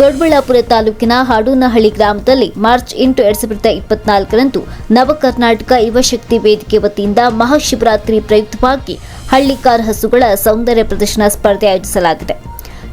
ದೊಡ್ಡಬಳ್ಳಾಪುರ ತಾಲೂಕಿನ ಹಾಡೂನಹಳ್ಳಿ ಗ್ರಾಮದಲ್ಲಿ ಮಾರ್ಚ್ ಎಂಟು, ಎರಡ್ ಸಾವಿರದ ಇಪ್ಪತ್ನಾಲ್ಕರಂದು ನವ ಕರ್ನಾಟಕ ಯುವಶಕ್ತಿ ವೇದಿಕೆ ವತಿಯಿಂದ ಮಹಾಶಿವರಾತ್ರಿ ಪ್ರಯುಕ್ತವಾಗಿ ಹಳ್ಳಿಕಾರ್ ಹಸುಗಳ ಸೌಂದರ್ಯ ಪ್ರದರ್ಶನ ಸ್ಪರ್ಧೆ ಆಯೋಜಿಸಲಾಗಿದೆ.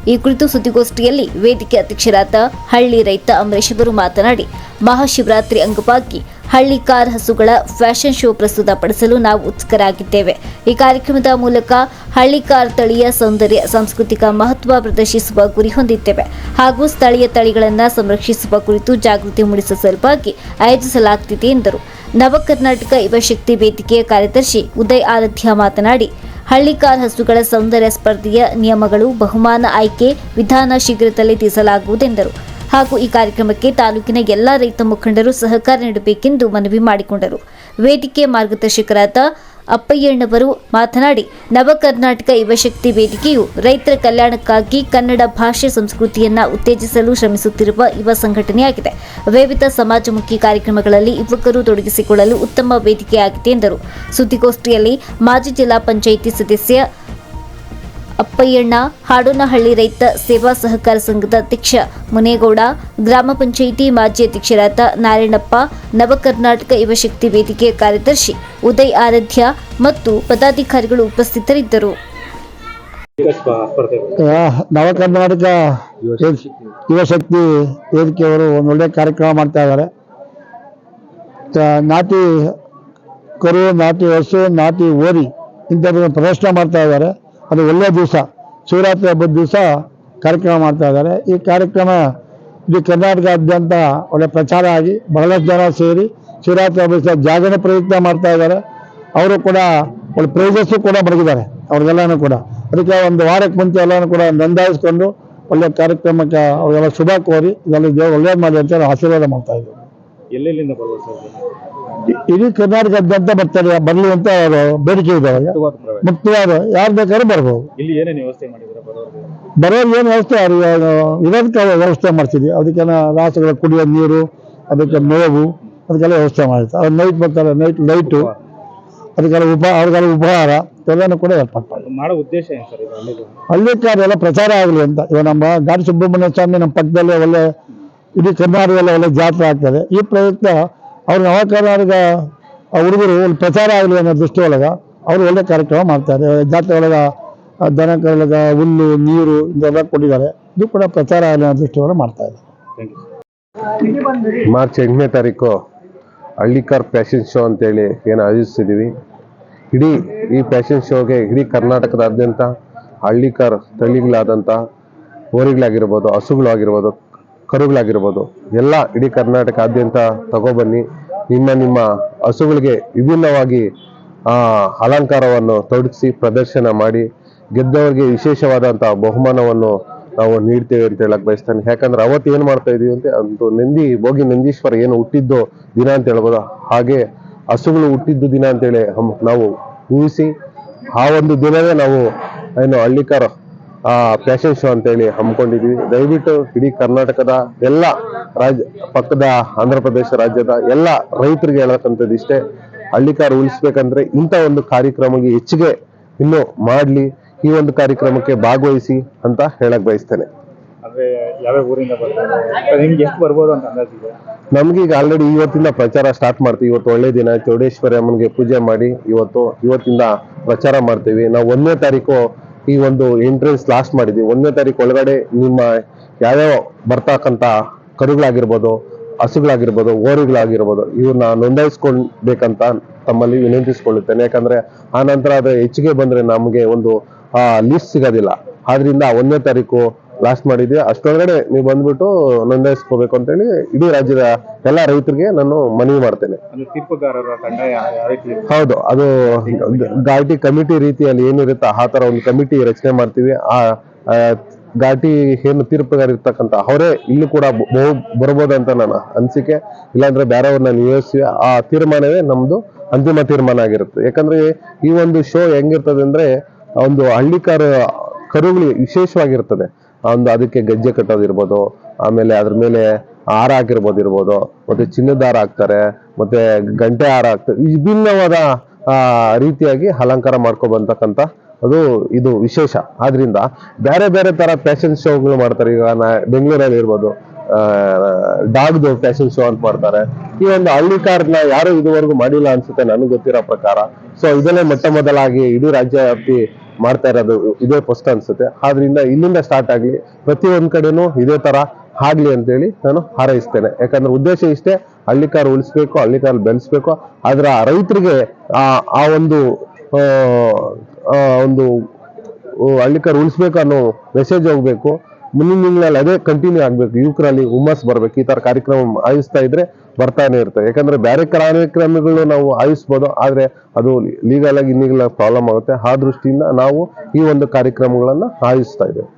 ಈ ಕುರಿತು ಸುದ್ದಿಗೋಷ್ಠಿಯಲ್ಲಿ ವೇದಿಕೆ ಅಧ್ಯಕ್ಷರಾದ ಹಳ್ಳಿ ರೈತ ಅಂಬರೀಶ್ ಅವರು ಮಾತನಾಡಿ, ಮಹಾಶಿವರಾತ್ರಿ ಅಂಗವಾಗಿ ಹಳ್ಳಿ ಕಾರ್ ಹಸುಗಳ ಫ್ಯಾಷನ್ ಶೋ ಪ್ರಸ್ತುತಪಡಿಸಲು ನಾವು ಉತ್ಸುಕರಾಗಿದ್ದೇವೆ. ಈ ಕಾರ್ಯಕ್ರಮದ ಮೂಲಕ ಹಳ್ಳಿ ಕಾರ್ ತಳಿಯ ಸೌಂದರ್ಯ, ಸಾಂಸ್ಕೃತಿಕ ಮಹತ್ವ ಪ್ರದರ್ಶಿಸುವ ಗುರಿ ಹೊಂದಿದ್ದೇವೆ. ಹಾಗೂ ಸ್ಥಳೀಯ ತಳಿಗಳನ್ನು ಸಂರಕ್ಷಿಸುವ ಕುರಿತು ಜಾಗೃತಿ ಮೂಡಿಸುವ ಸಲುವಾಗಿ ಆಯೋಜಿಸಲಾಗುತ್ತಿದೆ ಎಂದರು. ನವ ಕರ್ನಾಟಕ ಯುವಶಕ್ತಿ ವೇದಿಕೆಯ ಕಾರ್ಯದರ್ಶಿ ಉದಯ್ ಆರಾಧ್ಯ ಮಾತನಾಡಿ ಹಳ್ಳಿಕಾರ್ ಹಸುಗಳ ಸೌಂದರ್ಯ ಸ್ಪರ್ಧೆಯ ನಿಯಮಗಳು ಬಹುಮಾನ ಆಯ್ಕೆ ವಿಧಾನ ಶೀಘ್ರದಲ್ಲೇ ತಿಳಿಸಲಾಗುವುದೆಂದರು ಹಾಗೂ ಈ ಕಾರ್ಯಕ್ರಮಕ್ಕೆ ತಾಲೂಕಿನ ಎಲ್ಲ ರೈತ ಮುಖಂಡರು ಸಹಕಾರ ನೀಡಬೇಕೆಂದು ಮನವಿ ಮಾಡಿಕೊಂಡರು. ವೇದಿಕೆ ಮಾರ್ಗದರ್ಶಕರಾದ ಅಪ್ಪಯ್ಯಣ್ಣವರು ಮಾತನಾಡಿ ನವ ಕರ್ನಾಟಕ ಯುವಶಕ್ತಿ ವೇದಿಕೆಯು ರೈತರ ಕಲ್ಯಾಣಕ್ಕಾಗಿ ಕನ್ನಡ ಭಾಷೆ ಸಂಸ್ಕೃತಿಯನ್ನ ಉತ್ತೇಜಿಸಲು ಶ್ರಮಿಸುತ್ತಿರುವ ಯುವ ಸಂಘಟನೆಯಾಗಿದೆ. ವಿವಿಧ ಸಮಾಜಮುಖಿ ಕಾರ್ಯಕ್ರಮಗಳಲ್ಲಿ ಯುವಕರು ತೊಡಗಿಸಿಕೊಳ್ಳಲು ಉತ್ತಮ ವೇದಿಕೆಯಾಗಿದೆ ಎಂದರು. ಸುದ್ದಿಗೋಷ್ಠಿಯಲ್ಲಿ ಮಾಜಿ ಜಿಲ್ಲಾ ಪಂಚಾಯಿತಿ ಸದಸ್ಯ ಅಪ್ಪಯ್ಯಣ್ಣ, ಹಾಡೋನಹಳ್ಳಿ ರೈತ ಸೇವಾ ಸಹಕಾರ ಸಂಘದ ಅಧ್ಯಕ್ಷ ಮುನೇಗೌಡ, ಗ್ರಾಮ ಪಂಚಾಯಿತಿ ಮಾಜಿ ಅಧ್ಯಕ್ಷರಾದ ನಾರಾಯಣಪ್ಪ, ನವಕರ್ನಾಟಕ ಯುವಶಕ್ತಿ ವೇದಿಕೆಯ ಕಾರ್ಯದರ್ಶಿ ಉದಯ್ ಆರಾಧ್ಯ ಮತ್ತು ಪದಾಧಿಕಾರಿಗಳು ಉಪಸ್ಥಿತರಿದ್ದರು. ನವ ಕರ್ನಾಟಕ ಯುವಶಕ್ತಿ ವೇದಿಕೆಯವರು ಒಂದು ಒಳ್ಳೆ ಕಾರ್ಯಕ್ರಮ ಮಾಡ್ತಾ ಇದ್ದಾರೆ. ನಾಟಿ ಕರು, ನಾಟಿ ಹಸು, ನಾಟಿ ಓರಿ ಇಂಥದ್ದನ್ನು ಪ್ರದರ್ಶನ ಮಾಡ್ತಾ ಇದ್ದಾರೆ. ಅದು ಒಳ್ಳೆಯ ದಿವಸ. ಶಿವರಾತ್ರಿ ಹಬ್ಬದ ದಿವಸ ಕಾರ್ಯಕ್ರಮ ಮಾಡ್ತಾ ಇದ್ದಾರೆ. ಈ ಕಾರ್ಯಕ್ರಮ ಇಡೀ ಕರ್ನಾಟಕದಾದ್ಯಂತ ಒಳ್ಳೆ ಪ್ರಚಾರ ಆಗಿ ಬಹಳಷ್ಟು ಜನ ಸೇರಿ ಶಿವರಾತ್ರಿ ಹಬ್ಬದ ಜಾಗರಣೆ ಪ್ರಯತ್ನ ಮಾಡ್ತಾ ಇದ್ದಾರೆ. ಅವರು ಕೂಡ ಒಳ್ಳೆ ಪ್ರೈಸಸ್ಸು ಕೂಡ ಬರೆದಿದ್ದಾರೆ ಅವ್ರಿಗೆಲ್ಲನೂ ಕೂಡ. ಅದಕ್ಕೆ ಒಂದು ವಾರಕ್ಕೆ ಮುಂಚೆ ಎಲ್ಲನೂ ಕೂಡ ನೋಂದಾಯಿಸ್ಕೊಂಡು ಒಳ್ಳೆ ಕಾರ್ಯಕ್ರಮಕ್ಕೆ ಅವರೆಲ್ಲ ಶುಭ ಕೋರಿ ಇದರಲ್ಲಿ ದೇವರು ಒಳ್ಳೇದು ಮಾಡಿ ಅಂತ ಆಶೀರ್ವಾದ ಮಾಡ್ತಾ ಇದ್ದೀವಿ. ಎಲ್ಲೆಲ್ಲಿಂದ ಇಡೀ ಕರ್ನಾಟಕದಾದ್ಯಂತ ಬರ್ತಾರೆ ಬರಲಿ ಅಂತ ಅವರು ಬೇಡಿಕೆ ಇದೆ ಮುಕ್ತವಾದ ಯಾರು ಬೇಕಾದ್ರೂ ಬರ್ಬೋದು. ಇಲ್ಲಿ ಏನೇನು ವ್ಯವಸ್ಥೆ ಮಾಡಿದ್ರೆ ಬರೋರು ಏನು ವ್ಯವಸ್ಥೆ ಇರೋದಕ್ಕೆ ವ್ಯವಸ್ಥೆ ಮಾಡ್ತೀವಿ ಅದಕ್ಕೆ ರಾಸುಗಳ ಕುಡಿಯೋ ನೀರು ಅದಕ್ಕೆ ಮೇವು ಅದಕ್ಕೆಲ್ಲ ವ್ಯವಸ್ಥೆ ಮಾಡಿರ್ತಾರೆ ಅವ್ರು ನೈಟ್ ಬರ್ತಾರೆ ನೈಟ್ ಲೈಟು ಅದಕ್ಕೆಲ್ಲ ಉಪ ಅವ್ರಿಗೆಲ್ಲ ಉಪಹಾರ ಎಲ್ಲನೂ ಕೂಡ ಹೆಲ್ಪ್ ಮಾಡಿ ಮಾಡೋ ಉದ್ದೇಶ ಏನು ಸರ್ ಹಳ್ಳಿದು ಎಲ್ಲ ಪ್ರಚಾರ ಆಗಲಿ ಅಂತ. ಇವಾಗ ನಮ್ಮ ಗಾಡಿ ಸುಬ್ರಹ್ಮಣ್ಯ ಸ್ವಾಮಿ ನಮ್ಮ ಪಕ್ಕದಲ್ಲೇ ಒಳ್ಳೆ ಇಡೀ ಕರ್ನಾಟಕದಲ್ಲೇ ಒಳ್ಳೆ ಜಾತ್ರೆ ಆಗ್ತದೆ. ಈ ಪ್ರಯುಕ್ತ ಅವ್ರು ನವ ಕರ್ನಾಟಕ ಹುಡುಗರು ಒಂದು ಪ್ರಚಾರ ಆಗಲಿ ಅನ್ನೋ ದೃಷ್ಟಿ ಒಳಗೆ ಅವರು ಒಳ್ಳೆ ಕಾರ್ಯಕ್ರಮ ಮಾಡ್ತಾರೆ. ಜಾತ್ರೆ ಒಳಗೆ ದನ ಕರುಳಗ ಹುಲ್ಲು, ನೀರು ಇದೆಲ್ಲ ಕೊಟ್ಟಿದ್ದಾರೆ. ಇದು ಕೂಡ ಪ್ರಚಾರ ಆಗಲಿ ಅನ್ನೋ ದೃಷ್ಟಿ ಒಳಗೆ ಮಾಡ್ತಾ ಇದ್ದಾರೆ. ಮಾರ್ಚ್ ಎಂಟನೇ ತಾರೀಕು ಹಳ್ಳಿಕಾರ್ ಫ್ಯಾಷನ್ ಶೋ ಅಂತೇಳಿ ಏನು ಆಯೋಜಿಸಿದ್ದೀವಿ ಇಡೀ ಈ ಫ್ಯಾಷನ್ ಶೋಗೆ ಇಡೀ ಕರ್ನಾಟಕದಾದ್ಯಂತ ಹಳ್ಳಿಕಾರ್ ತಳಿಗಳಾದಂಥ ಹೋರಿಗಳಾಗಿರ್ಬೋದು, ಹಸುಗಳಾಗಿರ್ಬೋದು ಕರುಗಳಾಗಿರ್ಬೋದು. ಎಲ್ಲ ಇಡೀ ಕರ್ನಾಟಕಾದ್ಯಂತ ತಗೊಬನ್ನಿ. ನಿಮ್ಮ ನಿಮ್ಮ ಹಸುಗಳಿಗೆ ವಿಭಿನ್ನವಾಗಿ ಅಲಂಕಾರವನ್ನು ತೊಡಗಿಸಿ ಪ್ರದರ್ಶನ ಮಾಡಿ, ಗೆದ್ದವರಿಗೆ ವಿಶೇಷವಾದಂಥ ಬಹುಮಾನವನ್ನು ನಾವು ನೀಡ್ತೇವೆ ಅಂತ ಹೇಳಕ್ ಬಯಸ್ತೇನೆ. ಯಾಕಂದ್ರೆ ಅವತ್ತು ಏನು ಮಾಡ್ತಾ ಇದೀವಿ ಅಂತ ಒಂದು ನಂದಿ, ಭೋಗಿ ನಂದೀಶ್ವರ ಏನು ಹುಟ್ಟಿದ್ದು ದಿನ ಅಂತ ಹೇಳ್ಬೋದು? ಹಾಗೆ ಹಸುಗಳು ಹುಟ್ಟಿದ್ದು ದಿನ ಅಂತೇಳಿ ನಾವು ಊಹಿಸಿ, ಆ ಒಂದು ದಿನವೇ ನಾವು ಏನು ಹಳ್ಳಿಕಾರ ಫ್ಯಾಷನ್ ಶೋ ಅಂತೇಳಿ ಹಮ್ಮಿಕೊಂಡಿದ್ವಿ. ದಯವಿಟ್ಟು ಇಡೀ ಕರ್ನಾಟಕದ ಎಲ್ಲ ರಾಜ್ಯ ಪಕ್ಕದ ಆಂಧ್ರ ಪ್ರದೇಶ ರಾಜ್ಯದ ಎಲ್ಲ ರೈತರಿಗೆ ಹೇಳಕ್ಕಂಥದ್ದು ಇಷ್ಟೇ. ಹಳ್ಳಿಕಾರ ಉಳಿಸ್ಬೇಕಂದ್ರೆ ಇಂಥ ಒಂದು ಕಾರ್ಯಕ್ರಮಕ್ಕೆ ಹೆಚ್ಚಿಗೆ ಇನ್ನು ಮಾಡ್ಲಿ ಈ ಒಂದು ಕಾರ್ಯಕ್ರಮಕ್ಕೆ ಭಾಗವಹಿಸಿ ಅಂತ ಹೇಳಕ್ ಬಯಸ್ತೇನೆ. ನಮ್ಗೀಗ ಈಗ ಆಲ್ರೆಡಿ ಇವತ್ತಿಂದ ಪ್ರಚಾರ ಸ್ಟಾರ್ಟ್ ಮಾಡ್ತೀವಿ. ಇವತ್ತು ಒಳ್ಳೆ ದಿನ ಚೌಡೇಶ್ವರಿ ಅಮ್ಮನಿಗೆ ಪೂಜೆ ಮಾಡಿ ಇವತ್ತು ಇವತ್ತಿಂದ ಪ್ರಚಾರ ಮಾಡ್ತೀವಿ. ನಾವು ಒಂದನೇ ತಾರೀಕು ಈ ಒಂದು ಎಂಟ್ರೆನ್ಸ್ ಲಾಸ್ಟ್ ಮಾಡಿದ್ವಿ. ಒಂದನೇ ತಾರೀಕು ಒಳಗಡೆ ನಿಮ್ಮ ಯಾವ್ಯಾವ ಬರ್ತಕ್ಕಂಥ ಕರುಗಳಾಗಿರ್ಬೋದು, ಹಸುಗಳಾಗಿರ್ಬೋದು ಓರಿಗಳಾಗಿರ್ಬೋದು ಇವ್ರನ್ನ ನೋಂದಾಯಿಸ್ಕೊಳ್ಬೇಕಂತ ತಮ್ಮಲ್ಲಿ ವಿನಂತಿಸ್ಕೊಳ್ಳುತ್ತೇನೆ. ಯಾಕಂದ್ರೆ ಆ ನಂತರ ಅದು ಹೆಚ್ಚಿಗೆ ಬಂದ್ರೆ ನಮಗೆ ಒಂದು ಲಿಸ್ಟ್ ಸಿಗೋದಿಲ್ಲ. ಆದ್ರಿಂದ ಒಂದನೇ ತಾರೀಕು ಲಾಸ್ಟ್ ಮಾಡಿದ್ವಿ ಅಷ್ಟೊಳಗಡೆ ನೀವು ಬಂದ್ಬಿಟ್ಟು ನೋಂದಾಯಿಸ್ಕೋಬೇಕು ಅಂತೇಳಿ ಇಡೀ ರಾಜ್ಯದ ಎಲ್ಲ ರೈತರಿಗೆ ನಾನು ಮನವಿ ಮಾಡ್ತೇನೆ. ಅಂದ್ರೆ ತೀರ್ಪುಗಾರರ ತಂಡ ಯಾವ ಯಾವ ರೀತಿ ಹೌದು ಅದು ಘಾಟಿ ಕಮಿಟಿ ರೀತಿಯಲ್ಲಿ ಏನಿರುತ್ತೆ ಆ ತರ ಒಂದು ಕಮಿಟಿ ರಚನೆ ಮಾಡ್ತೀವಿ. ಆ ಆ, ಘಾಟಿ ಏನು ತೀರ್ಪುಗಾರ ಇರ್ತಕ್ಕಂಥ ಅವರೇ ಇಲ್ಲಿ ಕೂಡ ಬಹು- ಬರ್ಬೋದಂತ ನನ್ನ ಅನಿಸಿಕೆ. ಇಲ್ಲಾಂದ್ರೆ ಬೇರೆಯವ್ರನ್ನ ನಿಯೋಜಿಸಿ ಆ ತೀರ್ಮಾನವೇ ನಮ್ದು ಅಂತಿಮ ತೀರ್ಮಾನ ಆಗಿರುತ್ತೆ. ಯಾಕಂದ್ರೆ ಈ ಒಂದು ಶೋ ಹೆಂಗಿರ್ತದೆ ಅಂದ್ರೆ ಒಂದು ಹಳ್ಳಿಕಾರ ಕರುಗಳು ವಿಶೇಷವಾಗಿರ್ತದೆ. ಒಂದು ಅದಕ್ಕೆ ಗೆಜ್ಜೆ ಕಟ್ಟೋದಿರ್ಬೋದು, ಆಮೇಲೆ ಅದ್ರ ಮೇಲೆ ಹಾರ ಹಾಕಿರ್ಬೋದು ಇರ್ಬೋದು ಮತ್ತೆ ಚಿನ್ನದ ಹಾರ ಹಾಕ್ತಾರೆ, ಮತ್ತೆ ಗಂಟೆ ಹಾರ ಹಾಕ್ತಾರೆ, ವಿಭಿನ್ನವಾದ ರೀತಿಯಾಗಿ ಅಲಂಕಾರ ಮಾಡ್ಕೊಬಂತಕ್ಕಂಥ ಅದು, ಇದು ವಿಶೇಷ. ಆದ್ರಿಂದ ಬೇರೆ ಬೇರೆ ತರ ಫ್ಯಾಷನ್ ಶೋಗಳು ಮಾಡ್ತಾರೆ. ಈಗ ಬೆಂಗಳೂರಲ್ಲಿ ಇರ್ಬೋದು ಡಾಗ್ದು ಫ್ಯಾಷನ್ ಶೋ ಅಂತ ಮಾಡ್ತಾರೆ. ಈ ಒಂದು ಹಳ್ಳಿ ಕಾರ್ನ ಯಾರು ಇದುವರೆಗೂ ಮಾಡಿಲ್ಲ ಅನ್ಸುತ್ತೆ, ನನಗೆ ಗೊತ್ತಿರೋ ಪ್ರಕಾರ. ಸೊ ಇದನ್ನೇ ಮೊಟ್ಟ ಮೊದಲಾಗಿ ಇಡೀ ರಾಜ್ಯ ವ್ಯಾಪ್ತಿ ಮಾಡ್ತಾ ಇರೋದು ಇದೇ ಫಸ್ಟ್ ಅನ್ಸುತ್ತೆ. ಆದ್ರಿಂದ ಇಲ್ಲಿಂದ ಸ್ಟಾರ್ಟ್ ಆಗಲಿ ಪ್ರತಿ ಒಂದ್ ಕಡೆನೂ ಇದೇ ತರ ಆಗ್ಲಿ ಅಂತೇಳಿ ನಾನು ಹಾರೈಸ್ತೇನೆ. ಯಾಕಂದ್ರೆ ಉದ್ದೇಶ ಇಷ್ಟೇ ಹಳ್ಳಿಕಾರ್ ಉಳಿಸ್ಬೇಕು ಹಳ್ಳಿಕಾರ್ ಬೆಳೆಸ್ಬೇಕು. ಆದ್ರೆ ಆ ರೈತರಿಗೆ ಆ ಒಂದು ಒಂದು ಹಳ್ಳಿಕಾರ್ ಉಳಿಸ್ಬೇಕು ಅನ್ನೋ ಮೆಸೇಜ್ ಹೋಗ್ಬೇಕು. ಮುಂದಿನ ಅದೇ ಕಂಟಿನ್ಯೂ ಆಗ್ಬೇಕು. ಯುವಕರಲ್ಲಿ ಹುಮ್ಮಸ್ ಬರ್ಬೇಕು. ಈ ತರ ಕಾರ್ಯಕ್ರಮ ಆಯಿಸ್ತಾ ಇದ್ರೆ ಬರ್ತಾನೆ ಇರ್ತದೆ ಯಾಕಂದ್ರೆ ಬೇರೆ ಕಾರ್ಯಕ್ರಮಗಳು ನಾವು ಆಯೋಜಿಸ್ಬೋದು, ಆದ್ರೆ ಅದು ಲೀಗಲ್ ಆಗಿ ಇನ್ನೀಗಲ್ ಪ್ರಾಬ್ಲಮ್ ಆಗುತ್ತೆ. ಆ ದೃಷ್ಟಿಯಿಂದ ನಾವು ಈ ಒಂದು ಕಾರ್ಯಕ್ರಮಗಳನ್ನ ಆಯೋಜಿಸ್ತಾ ಇದ್ದೇವೆ.